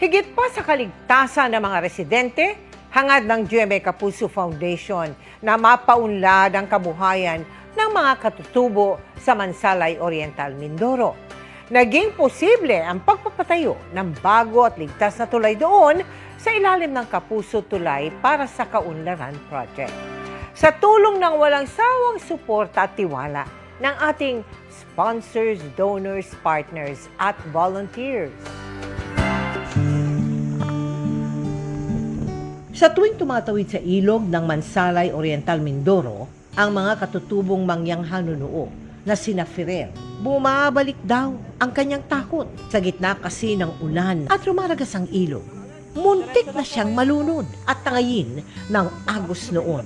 Higit pa sa kaligtasan ng mga residente, hangad ng GMA Kapuso Foundation na mapaunlad ang kabuhayan ng mga katutubo sa Mansalay Oriental, Mindoro. Naging posible ang pagpapatayo ng bago at ligtas na tulay doon sa ilalim ng Kapuso Tulay para sa Kaunlaran Project. Sa tulong ng walang sawang suporta at tiwala ng ating sponsors, donors, partners at volunteers. Sa tuwing tumatawid sa ilog ng Mansalay Oriental Mindoro, ang mga katutubong mangyang hanunuo na sina Ferrer, bumabalik daw ang kanyang takot sa gitna kasi ng ulan at rumaragas ang ilog. Muntik na siyang malunod at tangayin ng agos noon.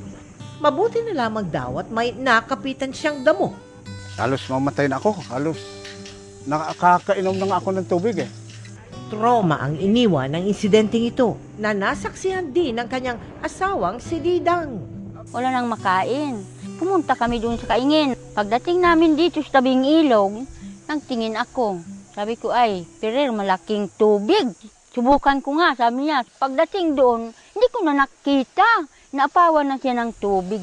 Mabuti na lamang daw at may nakapitan siyang damo. Halos mamatay na ako. Halos nakakainom na nga ako ng tubig eh. Trauma ang iniwan ng insidenteng ito na nasaksihan din ng kanyang asawang si Didang. wala nang makain. Pumunta kami doon sa kaingin. Pagdating namin dito sa tabing ilog, nagtingin ako. Sabi ko, ay, Pirer, malaking tubig. Subukan ko nga, sabi niya. Pagdating doon, hindi ko na nakita. Naapawan na siya ng tubig.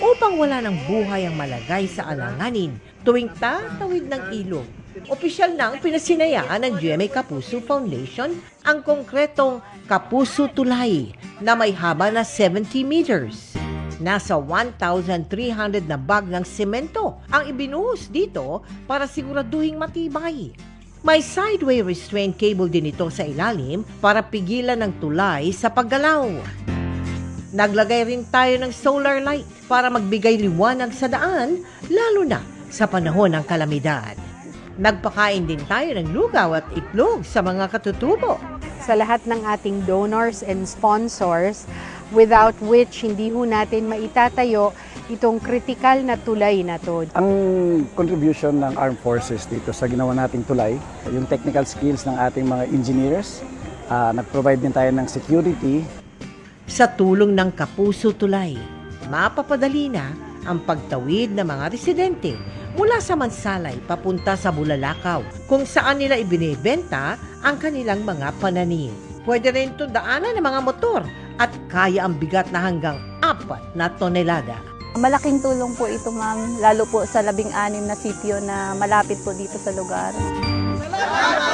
upang wala ng buhay ang malagay sa alanganin tuwing tatawid ng ilog. Opisyal nang pinasinayaan ng GMA Kapuso Foundation ang konkretong Kapuso Tulay na may haba na 70 meters. Nasa 1,300 na bag ng semento ang ibinuhos dito para siguraduhing matibay. May sideway restraint cable din ito sa ilalim para pigilan ng tulay sa paggalaw. Naglagay rin tayo ng solar light para magbigay liwanag sa daan, lalo na sa panahon ng kalamidad. Nagpakain din tayo ng lugaw at itlog sa mga katutubo. sa lahat ng ating donors and sponsors without which hindi ho natin maitatayo itong kritikal na tulay na to. Ang contribution ng Armed Forces dito sa ginawa nating tulay, yung technical skills ng ating mga engineers, ah, nag-provide din tayo ng security Sa tulong ng Kapuso Tulay, mapapadali na ang pagtawid ng mga residente mula sa Mansalay papunta sa Bulalakaw kung saan nila ibinebenta ang kanilang mga pananim. Pwede rin ito daanan ng mga motor at kaya ang bigat na hanggang apat na tonelada. Malaking tulong po ito ma'am, lalo po sa labing-anim na sityo na malapit po dito sa lugar. Salamat!